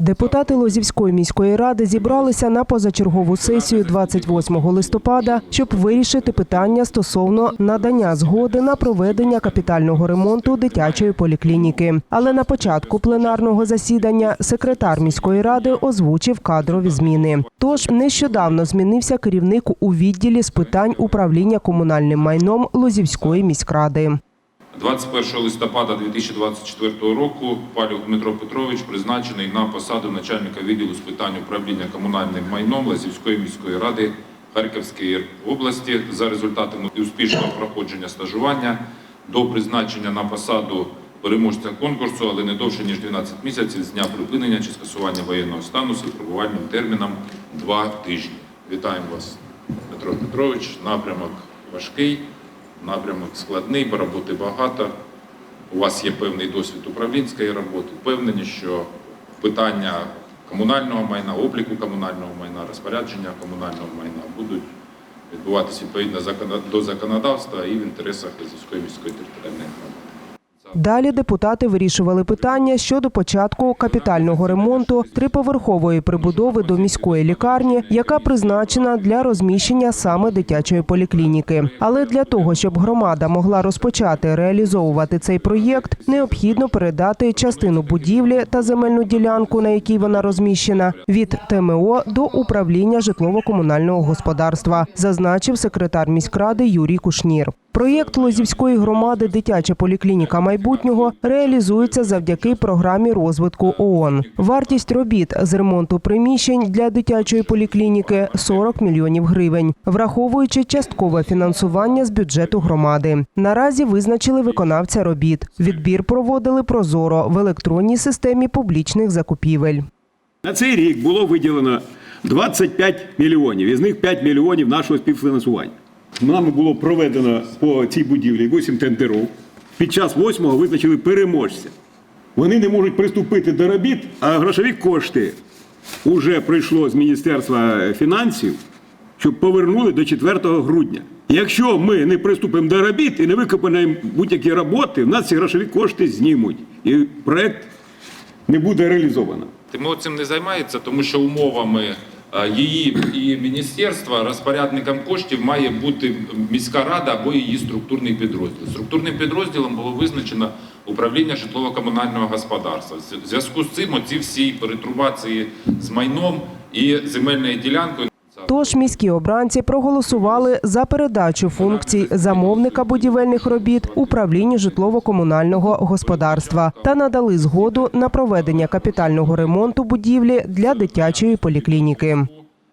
Депутати Лозівської міської ради зібралися на позачергову сесію 28 листопада, щоб вирішити питання стосовно надання згоди на проведення капітального ремонту дитячої поліклініки. Але на початку пленарного засідання секретар міської ради озвучив кадрові зміни. Тож нещодавно змінився керівник у відділі з питань управління комунальним майном Лозівської міськради. 21 листопада 2024 року Палюк Дмитро Петрович призначений на посаду начальника відділу з питань управління комунальним майном Лазівської міської ради Харківської області за результатами успішного проходження стажування до призначення на посаду переможця конкурсу, але не довше ніж 12 місяців з дня припинення чи скасування воєнного стану з випробувальним терміном 2 тижні. Вітаємо вас, Петро Петрович. Напрямок важкий. Напрямок складний, бо роботи багато. У вас є певний досвід управлінської роботи. Впевнені, що питання комунального майна, обліку комунального майна, розпорядження комунального майна будуть відбуватися відповідно до законодавства і в інтересах Лизівської міської територіальної громади. Далі депутати вирішували питання щодо початку капітального ремонту триповерхової прибудови до міської лікарні, яка призначена для розміщення саме дитячої поліклініки. Але для того, щоб громада могла розпочати реалізовувати цей проєкт, необхідно передати частину будівлі та земельну ділянку, на якій вона розміщена, від ТМО до управління житлово-комунального господарства, зазначив секретар міськради Юрій Кушнір. Проєкт Лозівської громади Дитяча поліклініка майбутнього реалізується завдяки програмі розвитку ООН. Вартість робіт з ремонту приміщень для дитячої поліклініки 40 мільйонів гривень, враховуючи часткове фінансування з бюджету громади. Наразі визначили виконавця робіт. Відбір проводили прозоро в електронній системі публічних закупівель. На цей рік було виділено 25 мільйонів, із них 5 мільйонів нашого співфінансування. Нами було проведено по цій будівлі 8 тендерів. Під час восьмого визначили переможця. Вони не можуть приступити до робіт, а грошові кошти вже прийшло з Міністерства фінансів, щоб повернули до 4 грудня. Якщо ми не приступимо до робіт і не виконаємо будь-які роботи, в нас ці грошові кошти знімуть. І проект не буде реалізовано. ТМО цим не займається, тому що умовами її і міністерства розпорядником коштів має бути міська рада або її структурний підрозділ. Структурним підрозділом було визначено управління житлово-комунального господарства. В зв'язку з цим оці всі перетрубації з майном і земельною ділянкою. Тож міські обранці проголосували за передачу функцій замовника будівельних робіт управлінню житлово-комунального господарства та надали згоду на проведення капітального ремонту будівлі для дитячої поліклініки.